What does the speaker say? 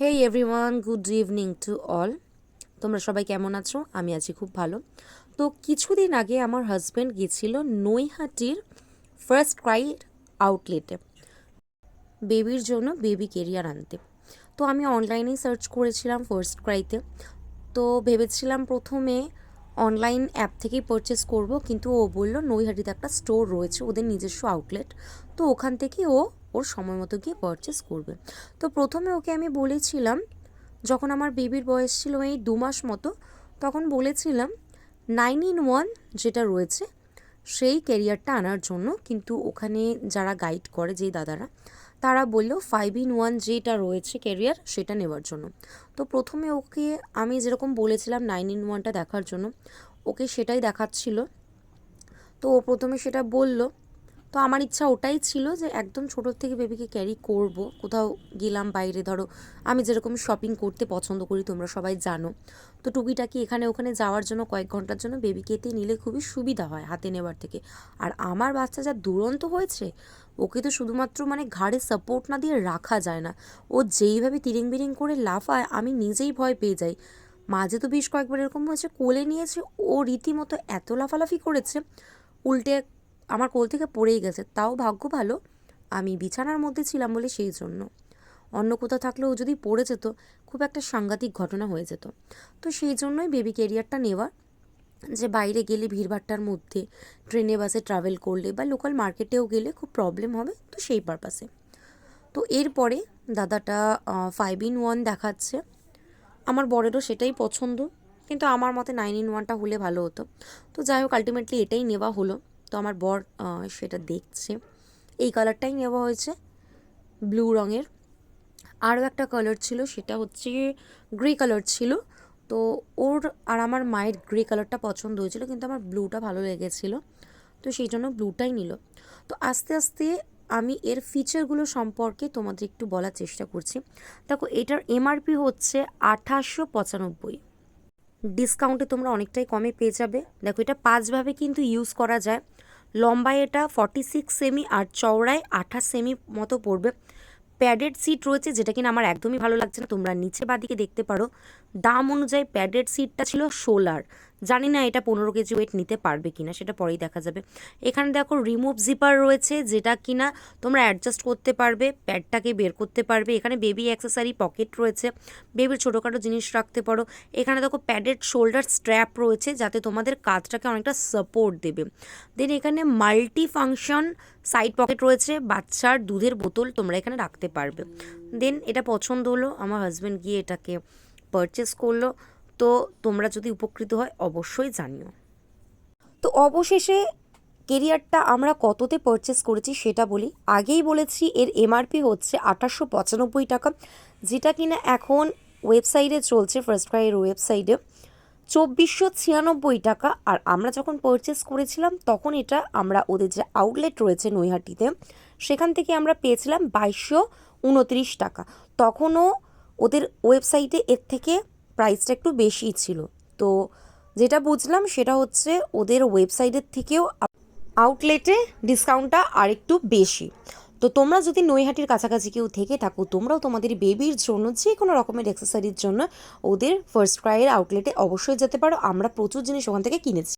Hey everyone good evening to all তোমরা সবাই কেমন আছো? আমি আছি খুব ভালো। তো কিছুদিন আগে আমার হাজব্যান্ড গেছিল নৈহাটির ফার্স্ট ক্রাইড আউটলেটে বেবির জন্য বেবি কেরিয়ার আনতে। তো আমি অনলাইনেই সার্চ করেছিলাম ফার্স্ট ক্রাইতে তো। ভেবেছিলাম প্রথমে অনলাইন অ্যাপ থেকেই পারচেস করব, কিন্তু ও বলল নৈহাটিতে একটা স্টোর রয়েছে, ওদের নিজস্ব আউটলেট তো ওখান থেকে ও ওর সময় মতো গিয়ে পারচেস করবে। তো প্রথমে ওকে আমি বলেছিলাম, যখন আমার বেবির বয়স ছিল এই দু মাস মতো, তখন বলেছিলাম নাইন ইন ওয়ান যেটা রয়েছে, সেই ক্যারিয়ারটা আনার জন্য। কিন্তু ওখানে যারা গাইড করে যেই দাদারা, তারা বলল ফাইভ ইন ওয়ান যেটা রয়েছে ক্যারিয়ার সেটা নেওয়ার জন্য। তো প্রথমে ওকে আমি যেরকম বলেছিলাম নাইন ইন ওয়ানটা দেখার জন্য। ওকে সেটাই দেখাচ্ছিল। তো ও প্রথমে সেটা বলল তো আমার ইচ্ছা ওটাই ছিল যে একদম ছোটোর থেকে বেবিকে ক্যারি করব। কোথাও গেলাম বাইরে, ধরো আমি যেরকম শপিং করতে পছন্দ করি, তোমরা সবাই জানো। তো টুকিটাকি এখানে ওখানে যাওয়ার জন্য কয়েক ঘণ্টার জন্য বেবিকে এতে নিলে খুবই সুবিধা হয় হাতে নেওয়ার থেকে। আর আমার বাচ্চা যা দুরন্ত হয়েছে, ওকে তো শুধুমাত্র মানে ঘাড়ে সাপোর্ট না দিয়ে রাখা যায় না। ও যেইভাবে তিরিং বিরিং করে লাফায়, আমি নিজেই ভয় পেয়ে যাই। মাঝে তো বেশ কয়েকবার এরকম হয়েছে, কোলে নিয়েছে ও রীতিমতো এত লাফালাফি করেছে, উল্টে আমার কোল থেকে পড়েই গেছে। তাও ভাগ্য ভালো, আমি বিছানার মধ্যে ছিলাম বলে সেই জন্য। অন্য কোথাও থাকলেও যদি পড়ে যেত, খুব একটা সাংঘাতিক ঘটনা হয়ে যেত। তো সেই জন্যই বেবি ক্যারিয়ারটা নেওয়া, যে বাইরে গেলে ভিড়ভাট্টার মধ্যে, ট্রেনে, বাসে ট্রাভেল করলে বা লোকাল মার্কেটেও গেলে খুব প্রবলেম হবে, তো সেই পারপাসে তো এরপরে দাদাটা ফাইভ ইন ওয়ান দেখাচ্ছে। আমার বরেরও সেটাই পছন্দ, কিন্তু আমার মতে নাইন ইন ওয়ানটা হলে ভালো হতো। তো যাই হোক আলটিমেটলি এটাই নেওয়া হলো। তো আমার বর সেটা দেখছে। এই কালারটাই নেওয়া হয়েছে ব্লু রঙের। আরও একটা কালার ছিল, সেটা হচ্ছে গ্রে কালার ছিল। তো ওর আর আমার মায়ের গ্রে কালারটা পছন্দ হয়েছিল, কিন্তু আমার ব্লুটা ভালো লেগেছিল। তো সেই জন্য ব্লুটাই নিল। তো আস্তে আস্তে আমি এর ফিচারগুলো সম্পর্কে তোমাদের একটু বলার চেষ্টা করছি। দেখো, এটার এমআরপি হচ্ছে আঠাশশো পঁচানব্বই। ডিসকাউন্টে তোমরা অনেকটাই কমে পেয়ে যাবে। দেখো, এটা পাঁচভাবে কিন্তু ইউজ করা যায়। লম্বায় এটা ফর্টি সিক্স সেমি আর চওড়ায় আঠাশ সেমি মতো পড়বে। প্যাডেড সিট রয়েছে, যেটা কিনা আমার একদমই ভালো লাগছে না। তোমরা নিচে বাদিকে দেখতে পারো। দাম অনুযায়ী প্যাডেড সিটটা ছিল সোলার জানি না এটা পনেরো কেজি ওয়েট নিতে পারবে কিনা, সেটা পরেই দেখা যাবে। এখানে দেখো রিমুভ জিপার রয়েছে, যেটা কিনা তোমরা অ্যাডজাস্ট করতে পারবে প্যাডটাকে বের করতে পারবে। এখানে বেবি অ্যাক্সেসারি পকেট রয়েছে বেবির ছোটোখাটো জিনিস রাখতে পারো। এখানে দেখো প্যাডেড শোল্ডার স্ট্র্যাপ রয়েছে, যাতে তোমাদের কাজটাকে অনেকটা সাপোর্ট দেবে। দেন এখানে মাল্টি ফাংশন সাইড পকেট রয়েছে, বাচ্চার দুধের বোতল তোমরা এখানে রাখতে পারবে। দেন এটা পছন্দ হলো, আমার হাজব্যান্ড গিয়ে এটাকে পারচেস করল। তো তোমরা যদি উপকৃত হয়, অবশ্যই জানিও। তো অবশেষে কেরিয়ারটা আমরা কততে পারচেস করেছি সেটা বলি। আগেই বলেছি, এর এমআরপি হচ্ছে আঠাশশো পঁচানব্বই টাকা, যেটা কিনা এখন ওয়েবসাইটে চলছে ফার্স্ট ক্রাইয়ের ওয়েবসাইটে চব্বিশশো ছিয়ানব্বই টাকা, আর আমরা যখন পারচেস করেছিলাম, তখন এটা আমরা ওদের যে আউটলেট রয়েছে নৈহাটিতে, সেখান থেকে আমরা পেয়েছিলাম বাইশশো উনত্রিশ টাকা। তখনও ওদের ওয়েবসাইটে এর থেকে প্রাইসটা একটু বেশি ছিল। তো যেটা বুঝলাম সেটা হচ্ছে ওদের ওয়েবসাইটের থেকেও আউটলেটে ডিসকাউন্টটা আরেকটু বেশি। তো তোমরা যদি নৈহাটির কাছাকাছি কেউ থেকে থাকো, তোমরাও তোমাদের বেবির জন্য যে কোনো রকমের অ্যাক্সেসারির জন্য ওদের ফার্স্ট ক্রাইয়ের আউটলেটে অবশ্যই যেতে পারো। আমরা প্রচুর জিনিস ওখান থেকে কিনেছি।